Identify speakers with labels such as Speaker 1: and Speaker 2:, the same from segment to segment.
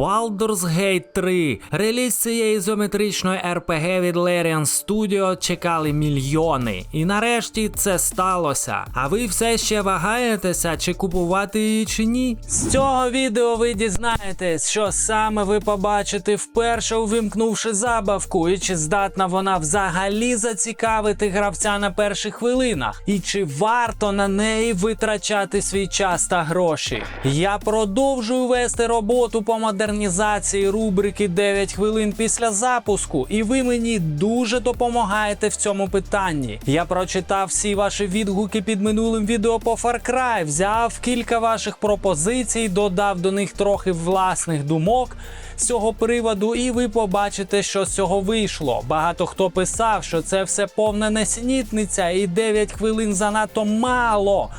Speaker 1: Baldur's Gate 3. Реліз цієї ізометричної RPG від Larian Studio чекали мільйони. І нарешті це сталося. А ви все ще вагаєтеся, чи купувати її чи ні? З цього відео ви дізнаєтесь, що саме ви побачите вперше увімкнувши забавку, і чи здатна вона взагалі зацікавити гравця на перших хвилинах, і чи варто на неї витрачати свій час та гроші. Я продовжую вести роботу по модернізації рубрики 9 хвилин після запуску, і ви мені дуже допомагаєте в цьому питанні. Я прочитав всі ваші відгуки під минулим відео по Far Cry, взяв кілька ваших пропозицій, додав до них трохи власних думок з цього приводу, і ви побачите, що з цього вийшло. Багато хто писав, що це все повна несенітниця, і 9 хвилин занадто мало.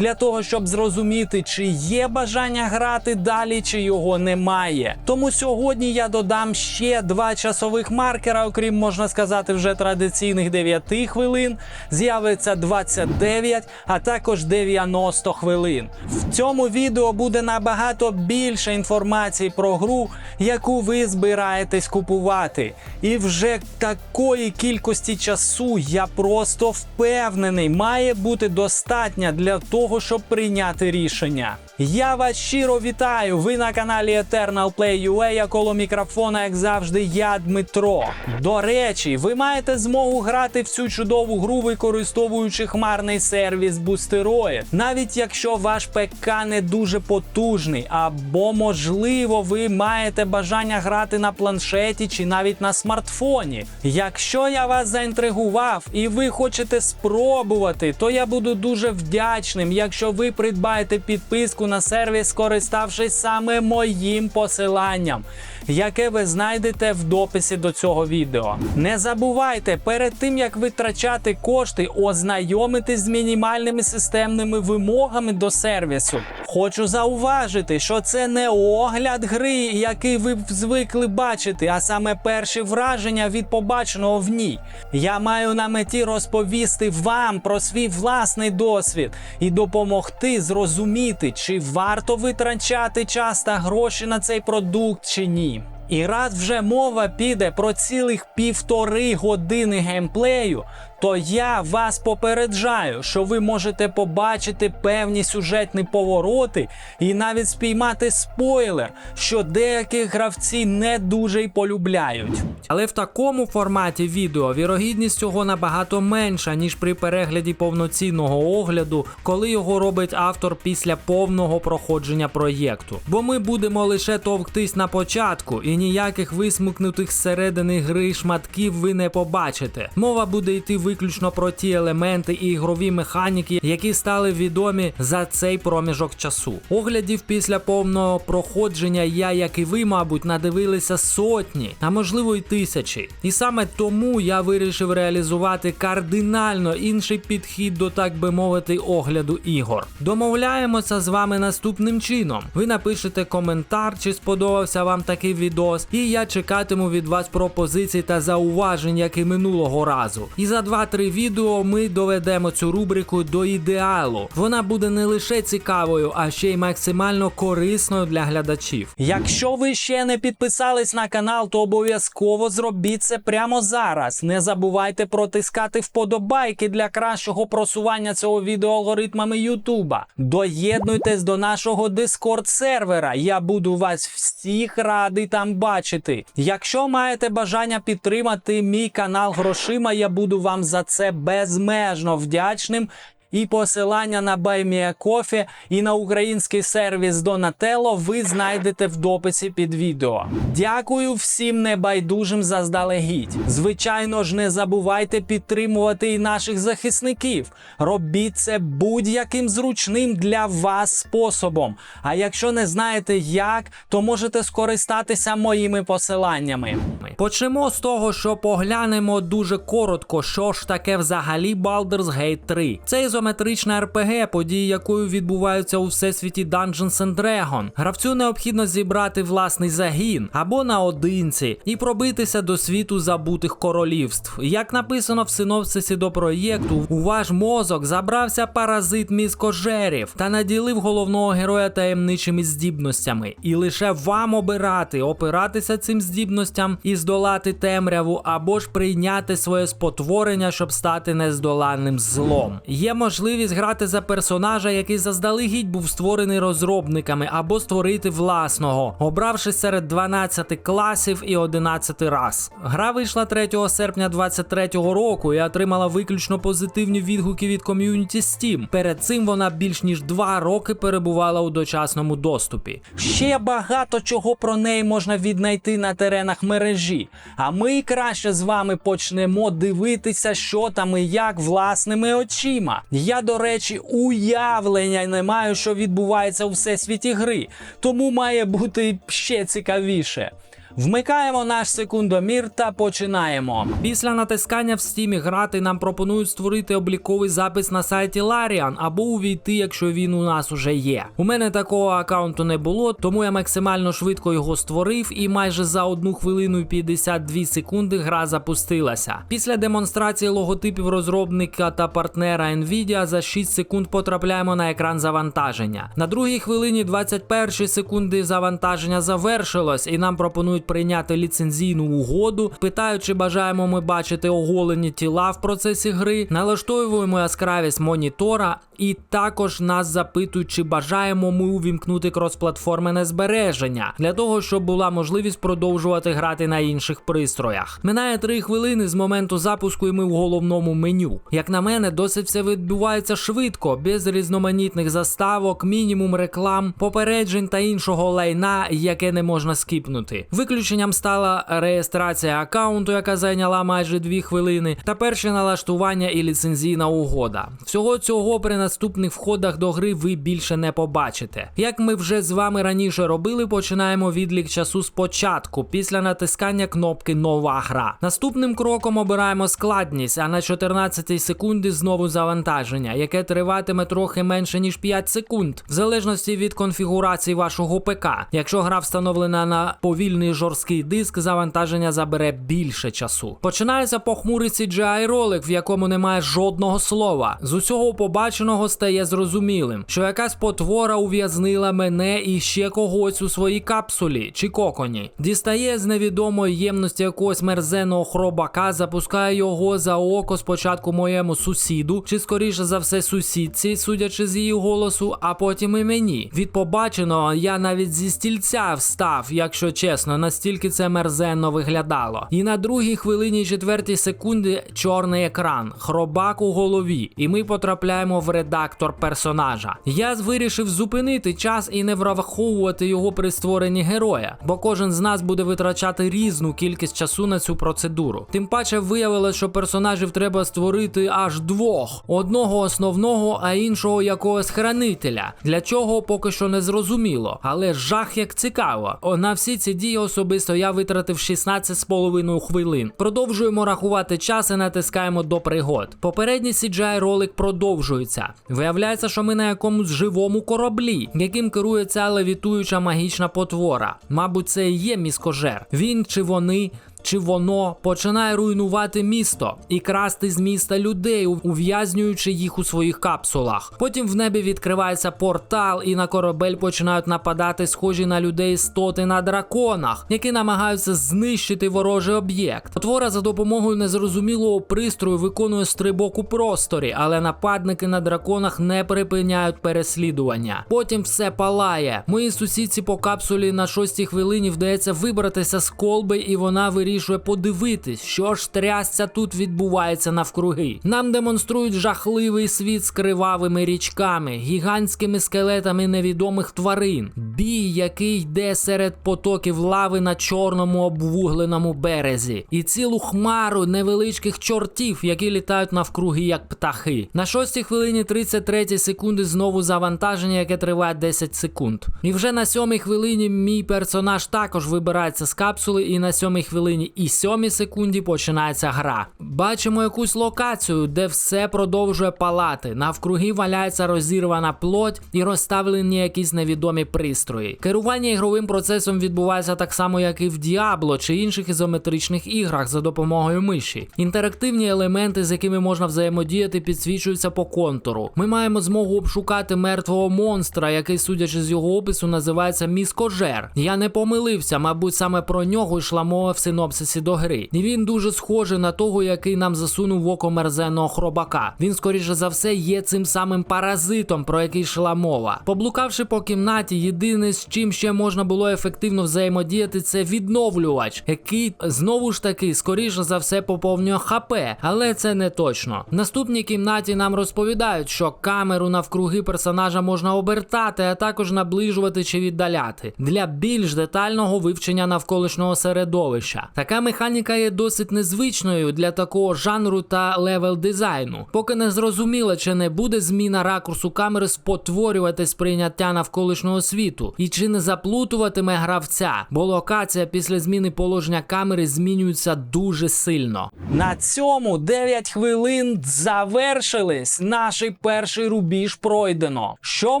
Speaker 1: Для того щоб зрозуміти, чи є бажання грати далі, чи його немає. Тому сьогодні я додам ще два часових маркера, окрім можна сказати, вже традиційних 9 хвилин. З'явиться 29, а також 90 хвилин. В цьому відео буде набагато більше інформації про гру, яку ви збираєтесь купувати. І вже такої кількості часу я просто впевнений, має бути достатньо для того, щоб прийняти рішення. Я вас щиро вітаю! Ви на каналі Eternal Play UA, а коло мікрофона, як завжди, я Дмитро. До речі, ви маєте змогу грати в цю чудову гру, використовуючи хмарний сервіс Boosteroid. Навіть якщо ваш ПК не дуже потужний, або можливо ви маєте бажання грати на планшеті чи навіть на смартфоні. Якщо я вас заінтригував і ви хочете спробувати, то я буду дуже вдячним, якщо ви придбаєте підписку на сервіс, скориставшись саме моїм посиланням, яке ви знайдете в дописі до цього відео. Не забувайте перед тим як витрачати кошти, ознайомитись з мінімальними системними вимогами до сервісу. Хочу зауважити, що це не огляд гри, який ви звикли бачити, а саме перші враження від побаченого в ній. Я маю на меті розповісти вам про свій власний досвід і допомогти зрозуміти, чи варто витрачати час та гроші на цей продукт чи ні. І раз вже мова піде про цілих півтори години геймплею, то я вас попереджаю, що ви можете побачити певні сюжетні повороти і навіть спіймати спойлер, що деякі гравці не дуже й полюбляють. Але в такому форматі відео вірогідність цього набагато менша, ніж при перегляді повноцінного огляду, коли його робить автор після повного проходження проєкту. Бо ми будемо лише товктись на початку, і ніяких висмикнутих зсередини гри шматків ви не побачите. Мова буде йти виключно про ті елементи і ігрові механіки, які стали відомі за цей проміжок часу. Оглядів після повного проходження я, як і ви, мабуть, надивилися сотні, а можливо й тисячі. І саме тому я вирішив реалізувати кардинально інший підхід до, так би мовити, огляду ігор. Домовляємося з вами наступним чином. Ви напишете коментар, чи сподобався вам такий відос, і я чекатиму від вас пропозицій та зауважень, як і минулого разу. І за 2-3 відео ми доведемо цю рубрику до ідеалу. Вона буде не лише цікавою, а ще й максимально корисною для глядачів. Якщо ви ще не підписались на канал, то обов'язково зробіть це прямо зараз. Не забувайте протискати вподобайки для кращого просування цього відео алгоритмами Ютуба. Доєднуйтесь до нашого Discord сервера. Я буду вас всіх радий там бачити. Якщо маєте бажання підтримати мій канал грошима, я буду вам за це безмежно вдячним. І посилання на BuyMeACoffee і на український сервіс Donatello ви знайдете в дописі під відео. Дякую всім небайдужим заздалегідь. Звичайно ж, не забувайте підтримувати і наших захисників. Робіть це будь-яким зручним для вас способом. А якщо не знаєте як, то можете скористатися моїми посиланнями. Почнемо з того, що поглянемо дуже коротко, що ж таке взагалі Baldur's Gate 3. Це ізометрична РПГ, події якої відбуваються у всесвіті Dungeons and Dragon. Гравцю необхідно зібрати власний загін або наодинці і пробитися до світу забутих королівств. Як написано в синопсисі до проєкту, у ваш мозок забрався паразит міскожерів та наділив головного героя таємничими здібностями. І лише вам обирати, опиратися цим здібностям і здолати темряву, або ж прийняти своє спотворення, щоб стати нездоланним злом. Є можливість грати за персонажа, який заздалегідь був створений розробниками, або створити власного, обравши серед 12 класів і 11 раз. Гра вийшла 3 серпня 2023 року і отримала виключно позитивні відгуки від ком'юніті Steam. Перед цим вона більш ніж 2 роки перебувала у дочасному доступі. Ще багато чого про неї можна віднайти на теренах мережі. А ми краще з вами почнемо дивитися, що там і як власними очима. Я, до речі, уявлення не маю, що відбувається у всесвіті гри, тому має бути ще цікавіше. Вмикаємо наш секундомір та починаємо. Після натискання в стімі грати нам пропонують створити обліковий запис на сайті Larian або увійти, якщо він у нас уже є. У мене такого аккаунту не було, тому я максимально швидко його створив, і майже за 1 хвилину і 52 секунди гра запустилася. Після демонстрації логотипів розробника та партнера Nvidia за 6 секунд потрапляємо на екран завантаження. На другій хвилині 21 секунди завантаження завершилось, і нам пропонують прийняти ліцензійну угоду. Питають, чи бажаємо ми бачити оголені тіла в процесі гри. Налаштовуємо яскравість монітора, і також нас запитують, чи бажаємо ми увімкнути кросплатформене збереження для того, щоб була можливість продовжувати грати на інших пристроях. Минає 3 хвилини з моменту запуску, і ми в головному меню. Як на мене, досить все відбувається швидко, без різноманітних заставок, мінімум реклам, попереджень та іншого лайна, яке не можна скіпнути. Виключенням стала реєстрація аккаунту, яка зайняла майже 2 хвилини, та перші налаштування і ліцензійна угода. Всього цього при наступних входах до гри ви більше не побачите. Як ми вже з вами раніше робили, починаємо відлік часу спочатку, після натискання кнопки Нова гра. Наступним кроком обираємо складність, а на 14 секунді знову завантаження, яке триватиме трохи менше ніж 5 секунд, в залежності від конфігурації вашого ПК. Якщо гра встановлена на повільний жорсткий диск, завантаження забере більше часу. Починається похмурий CGI ролик, в якому немає жодного слова. З усього побаченого стає зрозумілим, що якась потвора ув'язнила мене і ще когось у своїй капсулі чи коконі. Дістає з невідомої ємності якогось мерзеного хробака, запускає його за око спочатку моєму сусіду, чи скоріше за все сусідці, судячи з її голосу, а потім і мені. Від побаченого я навіть зі стільця встав, якщо чесно, настільки це мерзенно виглядало. І на другій хвилині четвертій секунди чорний екран, хробак у голові, і ми потрапляємо в редактор персонажа. Я вирішив зупинити час і не враховувати його при створенні героя, бо кожен з нас буде витрачати різну кількість часу на цю процедуру. Тим паче виявилось, що персонажів треба створити аж двох: одного основного, а іншого якогось хранителя. Для чого поки що не зрозуміло, але жах як цікаво. На всі ці дії особисто я витратив 16,5 хвилин. Продовжуємо рахувати час і натискаємо до пригод. Попередній CGI ролик продовжується. Виявляється, що ми на якомусь живому кораблі, яким керує ця левітуюча магічна потвора. Мабуть, це і є міскожер. Він чи вони. Чи воно починає руйнувати місто і красти з міста людей, ув'язнюючи їх у своїх капсулах. Потім в небі відкривається портал, і на корабель починають нападати схожі на людей істоти на драконах, які намагаються знищити ворожий об'єкт. Потвора за допомогою незрозумілого пристрою виконує стрибок у просторі, але нападники на драконах не припиняють переслідування. Потім все палає. Моїй сусідці по капсулі на шостій хвилині вдається вибратися з колби, і вона вирішує подивитись, що ж трясця тут відбувається навкруги. Нам демонструють жахливий світ з кривавими річками, гігантськими скелетами невідомих тварин, бій, який йде серед потоків лави на чорному обвугленому березі, і цілу хмару невеличких чортів, які літають навкруги як птахи. На шостій хвилині 33 секунди знову завантаження, яке триває 10 секунд. І вже на сьомій хвилині мій персонаж також вибирається з капсули, і на сьомій хвилині хвилині і 7 секунді починається гра. Бачимо якусь локацію, де все продовжує палати. Навкруги валяється розірвана плоть і розставлені якісь невідомі пристрої. Керування ігровим процесом відбувається так само, як і в Diablo чи інших ізометричних іграх за допомогою миші. Інтерактивні елементи, з якими можна взаємодіяти, підсвічуються по контуру. Ми маємо змогу обшукати мертвого монстра, який, судячи з його опису, називається міскожер. Я не помилився, мабуть, саме про нього йшла мова в синопсисі до гри. І він дуже схожий на того, який нам засунув в око мерзенного хробака. Він, скоріше за все, є цим самим паразитом, про який йшла мова. Поблукавши по кімнаті, єдине з чим ще можна було ефективно взаємодіяти, це відновлювач, який знову ж таки, скоріше за все, поповнює ХП, але це не точно. В наступній кімнаті нам розповідають, що камеру навкруги персонажа можна обертати, а також наближувати чи віддаляти для більш детального вивчення навколишнього середовища. Така механіка є досить незвичною для такого жанру та левел дизайну. Поки не зрозуміло, чи не буде зміна ракурсу камери спотворювати сприйняття навколишнього світу, і чи не заплутуватиме гравця, бо локація після зміни положення камери змінюється дуже сильно. На цьому 9 хвилин завершились. Наш перший рубіж пройдено. Що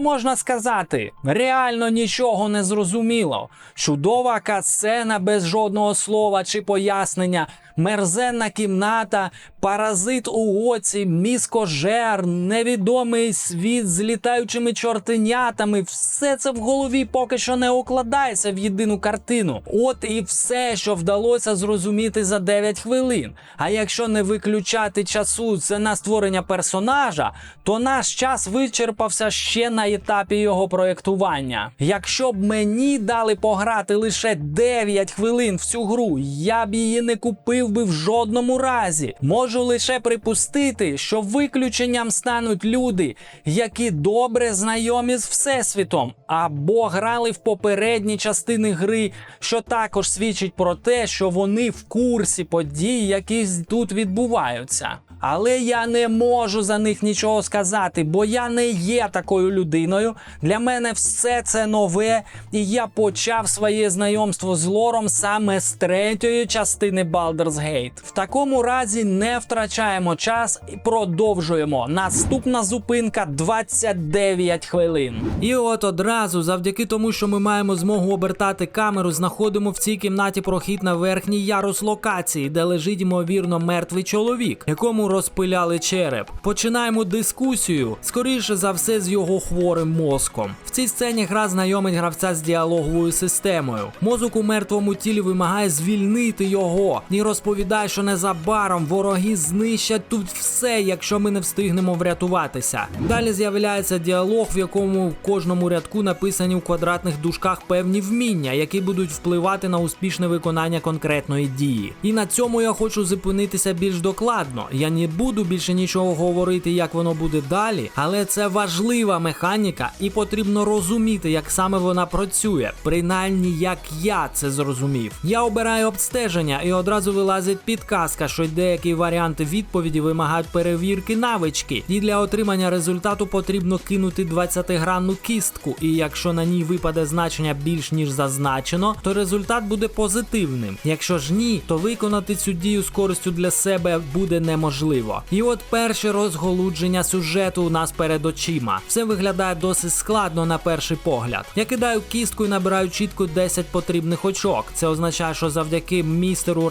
Speaker 1: можна сказати? Реально нічого не зрозуміло. Чудова катсцена без жодного слова чи пояснення. Мерзенна кімната, паразит у оці, міскожер, невідомий світ з літаючими чортенятами. Все це в голові поки що не укладається в єдину картину. От і все, що вдалося зрозуміти за 9 хвилин. А якщо не виключати часу це на створення персонажа, то наш час вичерпався ще на етапі його проєктування. Якщо б мені дали пограти лише 9 хвилин в цю гру, я б її не купив би в жодному разі. Можу лише припустити, що виключенням стануть люди, які добре знайомі з всесвітом, або грали в попередні частини гри, що також свідчить про те, що вони в курсі подій, які тут відбуваються. Але я не можу за них нічого сказати, бо я не є такою людиною. Для мене все це нове, і я почав своє знайомство з лором саме з третьої частини Baldur's Gate. В такому разі не втрачаємо час і продовжуємо. Наступна зупинка 29 хвилин. І от одразу, завдяки тому, що ми маємо змогу обертати камеру, знаходимо в цій кімнаті прохід на верхній ярус локації, де лежить ймовірно мертвий чоловік, якому розпиляли череп. Починаємо дискусію, скоріше за все, з його хворим мозком. В цій сцені гра знайомить гравця з діалоговою системою. Мозок у мертвому тілі вимагає звільнити його і розповідає, що незабаром вороги знищать тут все, якщо ми не встигнемо врятуватися. Далі з'являється діалог, в якому в кожному рядку написані у квадратних дужках певні вміння, які будуть впливати на успішне виконання конкретної дії. І на цьому я хочу зупинитися більш докладно. Я не буду більше нічого говорити, як воно буде далі, але це важлива механіка, і потрібно розуміти, як саме вона працює, принаймні як я це зрозумів. Я обираю обстеження і одразу вилазить підказка, що деякі варіанти відповіді вимагають перевірки навички, і для отримання результату потрібно кинути 20-гранну кістку. І якщо на ній випаде значення більш ніж зазначено, то результат буде позитивним. Якщо ж ні, то виконати цю дію з користю для себе буде неможливо. І от перше розголудження сюжету у нас перед очима. Все виглядає досить складно на перший погляд. Я кидаю кістку і набираю чітко 10 потрібних очок. Це означає, що завдяки містеру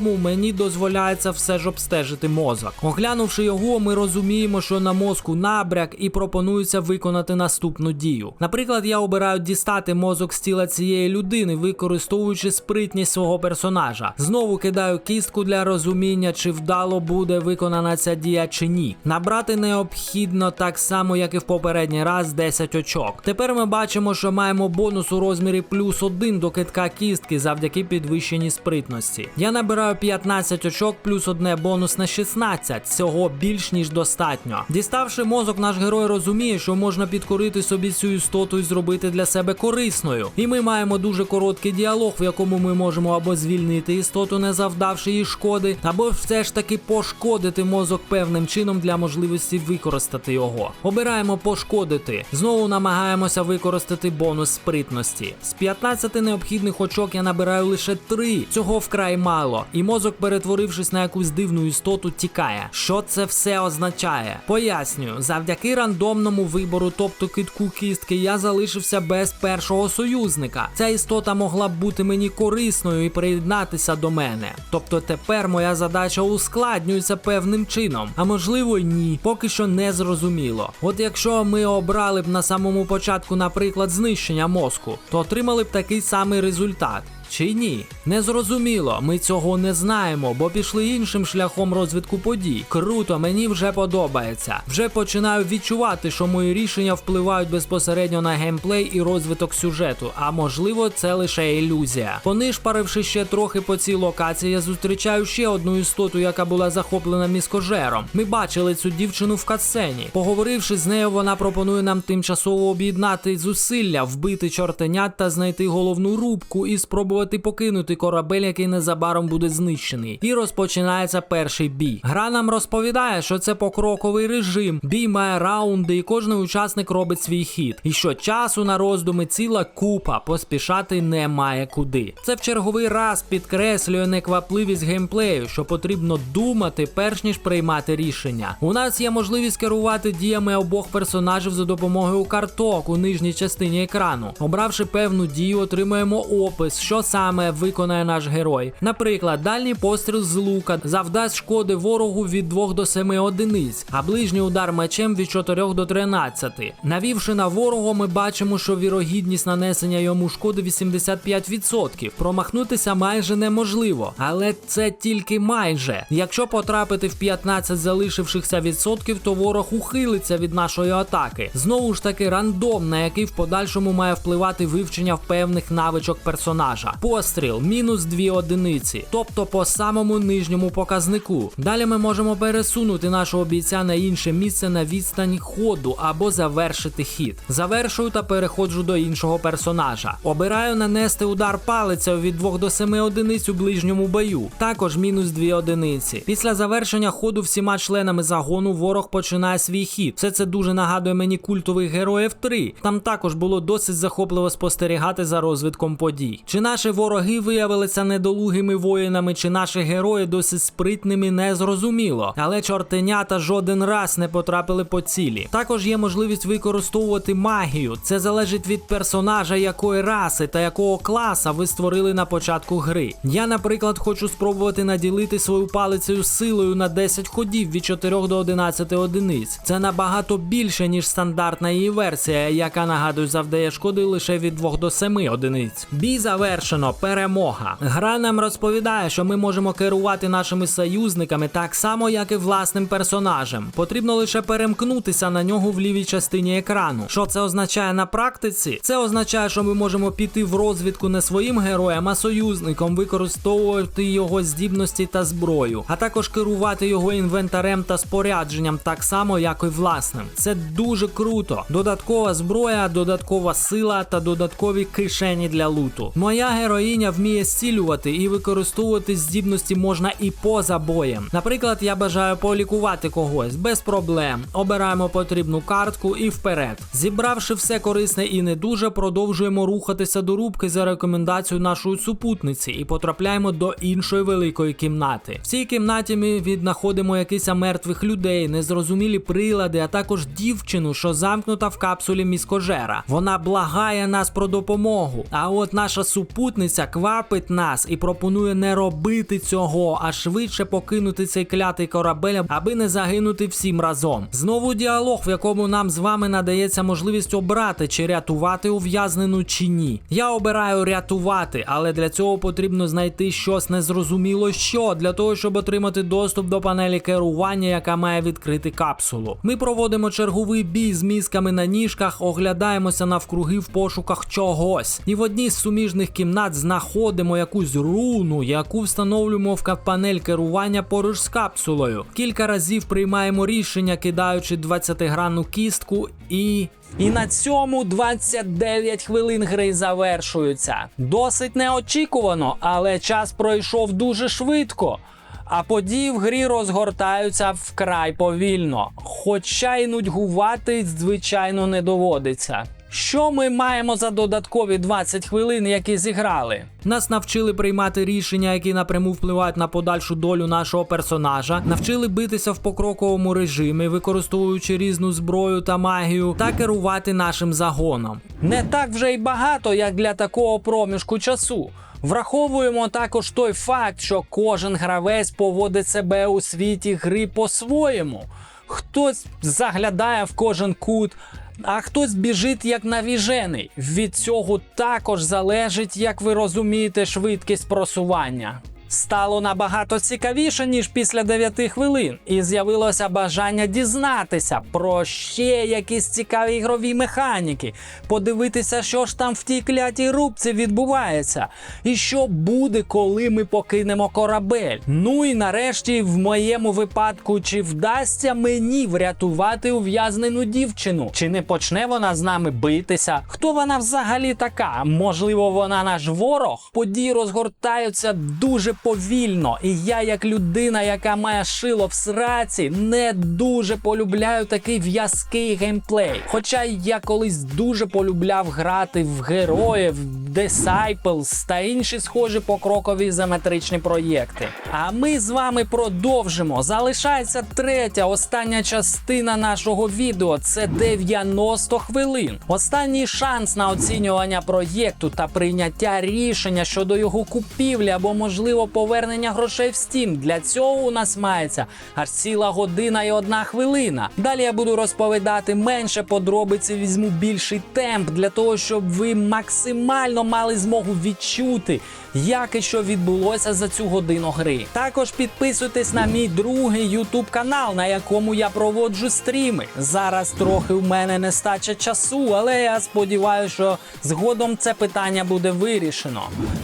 Speaker 1: рандому мені дозволяється все ж обстежити мозок. Оглянувши його, ми розуміємо, що на мозку набряк і пропонується виконати наступну дію. Наприклад, я обираю дістати мозок з тіла цієї людини, використовуючи спритність свого персонажа. Знову кидаю кістку для розуміння, чи вдало буде виконана ця дія чи ні. Набрати необхідно так само, як і в попередній раз 10 очок. Тепер ми бачимо, що маємо бонус у розмірі плюс 1 до китка кістки завдяки підвищеній спритності. Я набираю Набираю 15 очок плюс одне бонусне 16. Цього більш ніж достатньо. Діставши мозок, наш герой розуміє, що можна підкорити собі цю істоту і зробити для себе корисною. І ми маємо дуже короткий діалог, в якому ми можемо або звільнити істоту, не завдавши їй шкоди, або все ж таки пошкодити мозок певним чином для можливості використати його. Обираємо пошкодити. Знову намагаємося використати бонус спритності. З 15 необхідних очок я набираю лише 3. Цього вкрай мало. І мозок, перетворившись на якусь дивну істоту, тікає. Що це все означає? Пояснюю, завдяки рандомному вибору, тобто китку кістки, я залишився без першого союзника. Ця істота могла б бути мені корисною і приєднатися до мене. Тобто тепер моя задача ускладнюється певним чином, а можливо й ні, поки що не зрозуміло. От якщо ми обрали б на самому початку, наприклад, знищення мозку, то отримали б такий самий результат. Чи ні? Незрозуміло, ми цього не знаємо, бо пішли іншим шляхом розвитку подій. Круто, мені вже подобається. Вже починаю відчувати, що мої рішення впливають безпосередньо на геймплей і розвиток сюжету, а можливо, це лише ілюзія. Понишпаривши ще трохи по цій локації, я зустрічаю ще одну істоту, яка була захоплена міскожером. Ми бачили цю дівчину в катсцені. Поговоривши з нею, вона пропонує нам тимчасово об'єднати зусилля, вбити чортенят та знайти головну рубку і спробувати покинути корабель, який незабаром буде знищений. І розпочинається перший бій. Гра нам розповідає, що це покроковий режим. Бій має раунди, і кожен учасник робить свій хід. І що часу на роздуми ціла купа, поспішати немає куди. Це в черговий раз підкреслює неквапливість геймплею, що потрібно думати, перш ніж приймати рішення. У нас є можливість керувати діями обох персонажів за допомогою карток у нижній частині екрану. Обравши певну дію, отримуємо опис, що саме виконає наш герой. Наприклад, дальній постріл з лука завдасть шкоди ворогу від 2 до 7 одиниць, а ближній удар мечем від 4 до 13. Навівши на ворога, ми бачимо, що вірогідність нанесення йому шкоди 85%. Промахнутися майже неможливо, але це тільки майже. Якщо потрапити в 15 залишившихся відсотків, то ворог ухилиться від нашої атаки. Знову ж таки, рандом, на який в подальшому має впливати вивчення певних навичок персонажа. Постріл мінус 2 одиниці, тобто по самому нижньому показнику. Далі ми можемо пересунути нашого бійця на інше місце на відстані ходу або завершити хід. Завершую та переходжу до іншого персонажа. Обираю нанести удар палицею від 2 до 7 одиниць у ближньому бою. Також мінус 2 одиниці. Після завершення ходу всіма членами загону ворог починає свій хід. Все це дуже нагадує мені культових героїв 3. Там також було досить захопливо спостерігати за розвитком подій. Чи наші вороги виявилися недолугими воїнами, чи наші герої досить спритними, не зрозуміло. Але чортенята жоден раз не потрапили по цілі. Також є можливість використовувати магію. Це залежить від персонажа, якої раси та якого класа ви створили на початку гри. Я, наприклад, хочу спробувати наділити свою палицею силою на 10 ходів від 4 до 11 одиниць. Це набагато більше, ніж стандартна її версія, яка нагадую завдає шкоди лише від 2 до 7 одиниць. Бій завершено, перемога. Гра нам розповідає, що ми можемо керувати нашими союзниками так само, як і власним персонажем. Потрібно лише перемкнутися на нього в лівій частині екрану. Що це означає на практиці? Це означає, що ми можемо піти в розвідку не своїм героям, а союзником, використовувати його здібності та зброю, а також керувати його інвентарем та спорядженням так само, як і власним. Це дуже круто. Додаткова зброя, додаткова сила та додаткові кишені для луту. Моя героїня вміє зцілювати і використовувати здібності можна і поза боєм. Наприклад, я бажаю полікувати когось без проблем. Обираємо потрібну картку і вперед. Зібравши все корисне і не дуже, продовжуємо рухатися до рубки за рекомендацією нашої супутниці і потрапляємо до іншої великої кімнати. В цій кімнаті ми віднаходимо якихось мертвих людей, незрозумілі прилади, а також дівчину, що замкнута в капсулі міскожера. Вона благає нас про допомогу. А от наша супутниця квапить нас і пропонує не робити цього, а швидше покинути цей клятий корабель, аби не загинути всім разом. Знову діалог, в якому нам з вами надається можливість обрати, чи рятувати ув'язнену чи ні. Я обираю рятувати, але для цього потрібно знайти щось незрозуміло що для того, щоб отримати доступ до панелі керування, яка має відкрити капсулу. Ми проводимо черговий бій з мізками на ніжках, оглядаємося навкруги в пошуках чогось. І в одній з суміжних кімнат координат знаходимо якусь руну, яку встановлюємо в панель керування поруч з капсулою. Кілька разів приймаємо рішення, кидаючи 20-гранну кістку і. І на цьому 29 хвилин гри завершуються. Досить неочікувано, але час пройшов дуже швидко. А події в грі розгортаються вкрай повільно, хоча й нудьгувати, звичайно, не доводиться. Що ми маємо за додаткові 20 хвилин, які зіграли? Нас навчили приймати рішення, які напряму впливають на подальшу долю нашого персонажа, навчили битися в покроковому режимі, використовуючи різну зброю та магію, та керувати нашим загоном. Не так вже й багато, як для такого проміжку часу. Враховуємо також той факт, що кожен гравець поводить себе у світі гри по-своєму. Хтось заглядає в кожен кут, а хтось біжить як навіжений. Від цього також залежить, як ви розумієте, швидкість просування. Стало набагато цікавіше, ніж після 9 хвилин, і з'явилося бажання дізнатися про ще якісь цікаві ігрові механіки, подивитися, що ж там в тій клятій рубці відбувається, і що буде, коли ми покинемо корабель. Ну і нарешті, в моєму випадку, чи вдасться мені врятувати ув'язнену дівчину? Чи не почне вона з нами битися? Хто вона взагалі така? Можливо, вона наш ворог? Події розгортаються дуже повільно, і я, як людина, яка має шило в сраці, не дуже полюбляю такий в'язкий геймплей. Хоча я колись дуже полюбляв грати в героїв, Disciples та інші схожі покрокові ізометричні проєкти. А ми з вами продовжимо. Залишається третя, остання частина нашого відео. Це 90 хвилин. Останній шанс на оцінювання проєкту та прийняття рішення щодо його купівлі або, можливо, повернення грошей в Steam. Для цього у нас мається аж ціла година і одна хвилина. Далі я буду розповідати менше подробиці, візьму більший темп для того, щоб ви максимально мали змогу відчути, як і що відбулося за цю годину гри. Також підписуйтесь на мій другий YouTube канал, на якому я проводжу стріми. Зараз трохи в мене нестача часу, але я сподіваюся, що згодом це питання буде вирішено.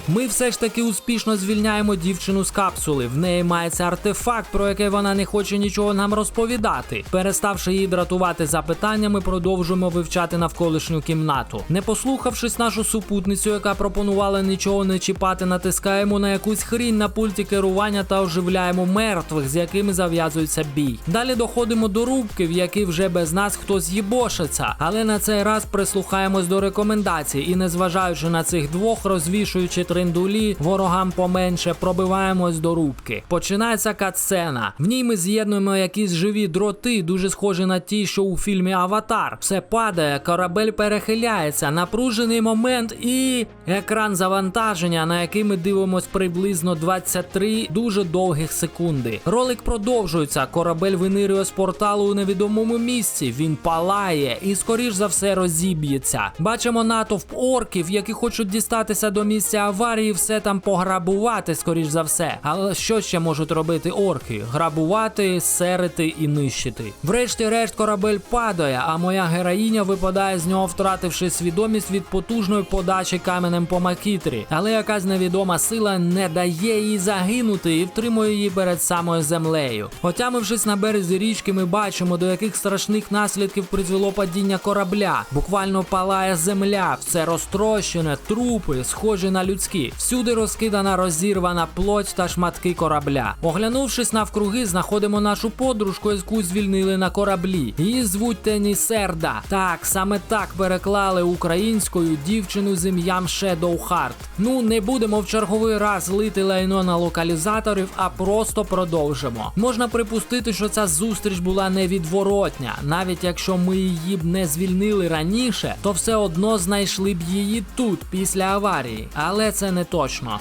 Speaker 1: Ми все ж таки успішно звільняємо дівчину з капсули. В неї мається артефакт, про який вона не хоче нічого нам розповідати. Переставши її дратувати запитаннями, продовжуємо вивчати навколишню кімнату. Не послухавшись нашу супутницю, яка пропонувала нічого не чіпати, натискаємо на якусь хрінь на пульті керування та оживляємо мертвих, з якими зав'язується бій. Далі доходимо до рубки, в якій вже без нас хтось їбошиться. Але на цей раз прислухаємось до рекомендацій і, незважаючи на цих двох, розвішуючи триндулі, ворогам поменше, пробиваємось до рубки. Починається катсцена. В ній ми з'єднуємо якісь живі дроти, дуже схожі на ті, що у фільмі Аватар. Все падає, корабель перехиляється, напружений момент і екран завантаження, на який ми дивимось приблизно 23 дуже довгих секунди. Ролик продовжується. Корабель винирює з порталу у невідомому місці. Він палає і, скоріш за все, розіб'ється. Бачимо натовп орків, які хочуть дістатися до місця аварії, все там пограбувати, скоріш за все. Але що ще можуть робити орки? Грабувати, серити і нищити. Врешті-решт корабель падає, а моя героїня випадає з нього, втративши свідомість від потужної подачі каменем по макітрі. Але якась невідома сила не дає їй загинути і втримує її перед самою землею. Отямившись на березі річки, ми бачимо, до яких страшних наслідків призвело падіння корабля. Буквально палає земля, все розтрощене, трупи, схожі на людські. Всюди розкидана розірвана плоть та шматки корабля. Оглянувшись навкруги, знаходимо нашу подружку, яку звільнили на кораблі. Її звуть Тенісерда. Так, саме так переклали українською дівчину з ім'ям Shadow Heart. Ну, не будемо в черговий раз лити лайно на локалізаторів, а просто продовжимо. Можна припустити, що ця зустріч була невідворотня. Навіть якщо ми її б не звільнили раніше, то все одно знайшли б її тут після аварії. Але це не точно.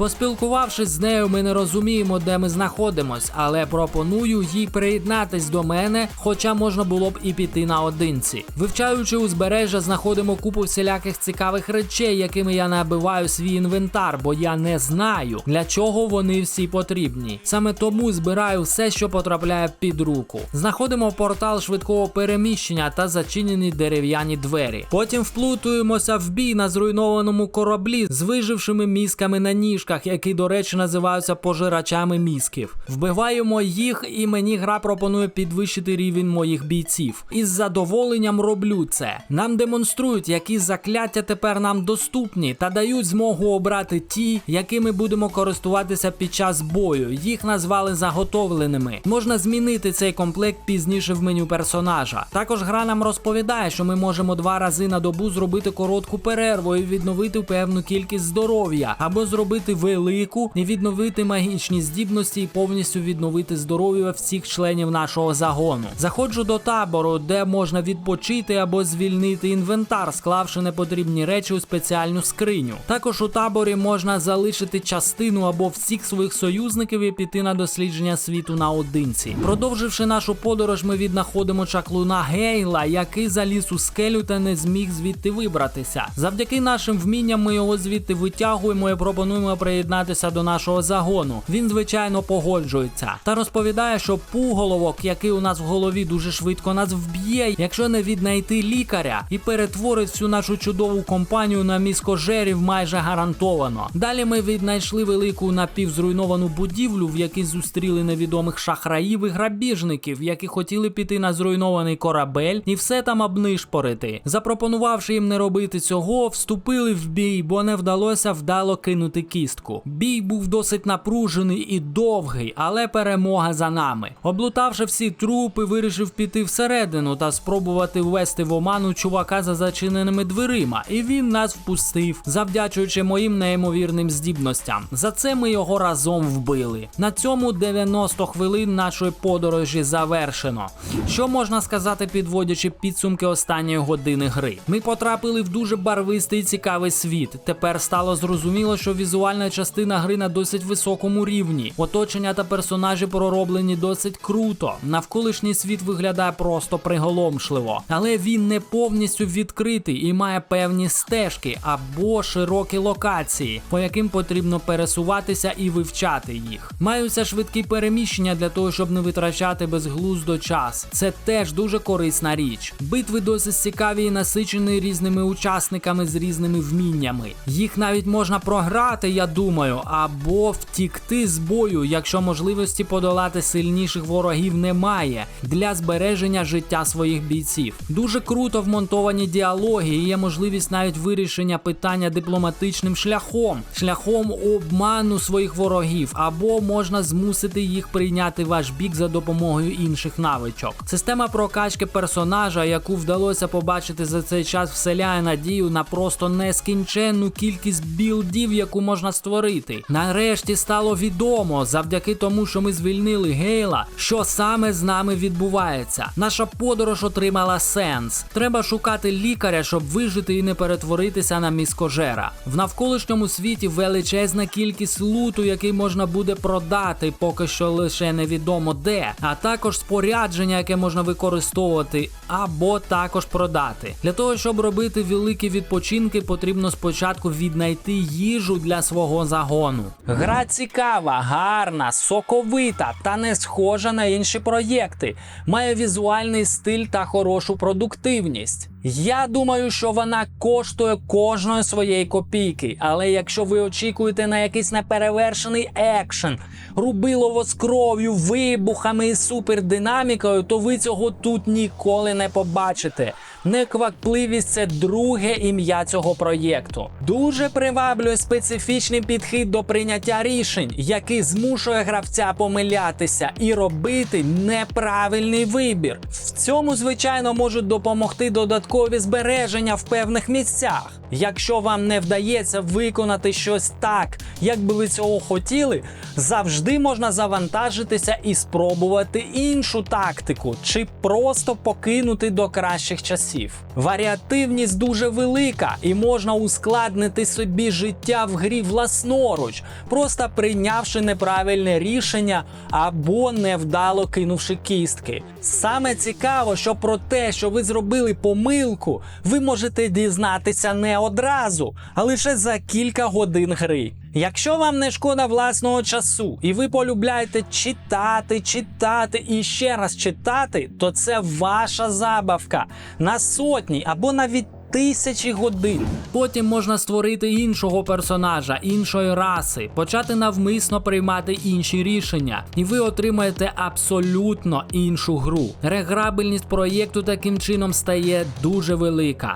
Speaker 1: Поспілкувавшись з нею, ми не розуміємо, де ми знаходимось, але пропоную їй приєднатись до мене, хоча можна було б і піти наодинці. Вивчаючи узбережжя, знаходимо купу всіляких цікавих речей, якими я набиваю свій інвентар, бо я не знаю, для чого вони всі потрібні. Саме тому збираю все, що потрапляє під руку. Знаходимо портал швидкого переміщення та зачинені дерев'яні двері. Потім вплутуємося в бій на зруйнованому кораблі з вижившими мізками на ніжках, які, до речі, називаються пожирачами мізків. Вбиваємо їх, і мені гра пропонує підвищити рівень моїх бійців. Із задоволенням роблю це. Нам демонструють, які закляття тепер нам доступні, та дають змогу обрати ті, якими будемо користуватися під час бою. Їх назвали заготовленими. Можна змінити цей комплект пізніше в меню персонажа. Також гра нам розповідає, що ми можемо два рази на добу зробити коротку перерву і відновити певну кількість здоров'я, або зробити велику і відновити магічні здібності і повністю відновити здоров'я всіх членів нашого загону. Заходжу до табору, де можна відпочити або звільнити інвентар, склавши непотрібні речі у спеціальну скриню. Також у таборі можна залишити частину або всіх своїх союзників і піти на дослідження світу наодинці. Продовживши нашу подорож, ми віднаходимо чаклуна Гейла, який заліз у скелю та не зміг звідти вибратися. Завдяки нашим вмінням ми його звідти витягуємо і пропонуємо приєднатися до нашого загону. Він, звичайно, погоджується та розповідає, що пуголовок, який у нас в голові дуже швидко нас вб'є, якщо не віднайти лікаря і перетворить всю нашу чудову компанію на міскожерів майже гарантовано. Далі ми віднайшли велику напівзруйновану будівлю, в якій зустріли невідомих шахраїв і грабіжників, які хотіли піти на зруйнований корабель і все там обнишпорити. Запропонувавши їм не робити цього, вступили в бій, бо не вдалося вдало кинути кістку. Бій був досить напружений і довгий, але перемога за нами. Облутавши всі трупи, вирішив піти всередину та спробувати ввести в оману чувака за зачиненими дверима, і він нас впустив, завдячуючи моїм неймовірним здібностям. За це ми його разом вбили. На цьому 90 хвилин нашої подорожі завершено. Що можна сказати, підводячи підсумки останньої години гри? Ми потрапили в дуже барвистий цікавий світ. Тепер стало зрозуміло, що візуальна частина гри на досить високому рівні. Оточення та персонажі пророблені досить круто. Навколишній світ виглядає просто приголомшливо, але він не повністю відкритий і має певні стежки або широкі локації, по яким потрібно пересуватися і вивчати їх. Маються швидкі переміщення для того, щоб не витрачати безглуздо час. Це теж дуже корисна річ. Битви досить цікаві і насичені різними учасниками з різними вміннями. Їх навіть можна програти, я думаю, або втікти з бою, якщо можливості подолати сильніших ворогів немає для збереження життя своїх бійців. Дуже круто вмонтовані діалоги і є можливість навіть вирішення питання дипломатичним шляхом, шляхом обману своїх ворогів, або можна змусити їх прийняти ваш бік за допомогою інших навичок. Система прокачки персонажа, яку вдалося побачити за цей час, вселяє надію на просто нескінченну кількість білдів, яку можна створити. Нарешті стало відомо, завдяки тому, що ми звільнили Гейла, що саме з нами відбувається. Наша подорож отримала сенс. Треба шукати лікаря, щоб вижити і не перетворитися на міскожера. В навколишньому світі величезна кількість луту, який можна буде продати, поки що лише невідомо де, а також спорядження, яке можна використовувати, або також продати. Для того, щоб робити великі відпочинки, потрібно спочатку віднайти їжу для свого загону. Гра цікава, гарна, соковита та не схожа на інші проєкти. Має візуальний стиль та хорошу продуктивність. Я думаю, що вона коштує кожної своєї копійки. Але якщо ви очікуєте на якийсь неперевершений екшен, рубилово з кров'ю, вибухами і супердинамікою, то ви цього тут ніколи не побачите. Неквапливість це друге ім'я цього проєкту. Дуже приваблює специфічний підхід до прийняття рішень, який змушує гравця помилятися і робити неправильний вибір. В цьому, звичайно, можуть допомогти додаткові збереження в певних місцях. Якщо вам не вдається виконати щось так, як би ви цього хотіли, завжди можна завантажитися і спробувати іншу тактику, чи просто покинути до кращих часів. Варіативність дуже велика і можна ускладнити собі життя в грі власноруч, просто прийнявши неправильне рішення або невдало кинувши кістки. Саме цікаво, що про те, що ви зробили помилку, ви можете дізнатися не одразу, а лише за кілька годин гри. Якщо вам не шкода власного часу, і ви полюбляєте читати, читати і ще раз читати, то це ваша забавка на сотні або навіть тисячі годин. Потім можна створити іншого персонажа, іншої раси, почати навмисно приймати інші рішення, і ви отримаєте абсолютно іншу гру. Реграбельність проєкту таким чином стає дуже велика.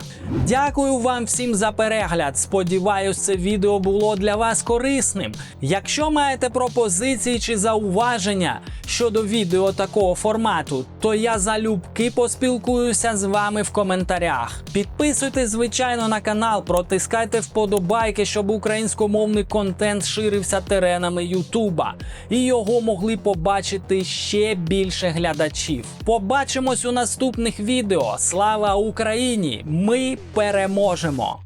Speaker 1: Дякую вам всім за перегляд. Сподіваюсь, це відео було для вас корисним. Якщо маєте пропозиції чи зауваження щодо відео такого формату, то я залюбки поспілкуюся з вами в коментарях. Підписуйтесь, звичайно, на канал, протискайте вподобайки, щоб українськомовний контент ширився теренами Ютуба, і його могли побачити ще більше глядачів. Побачимось у наступних відео. Слава Україні! Ми переможемо!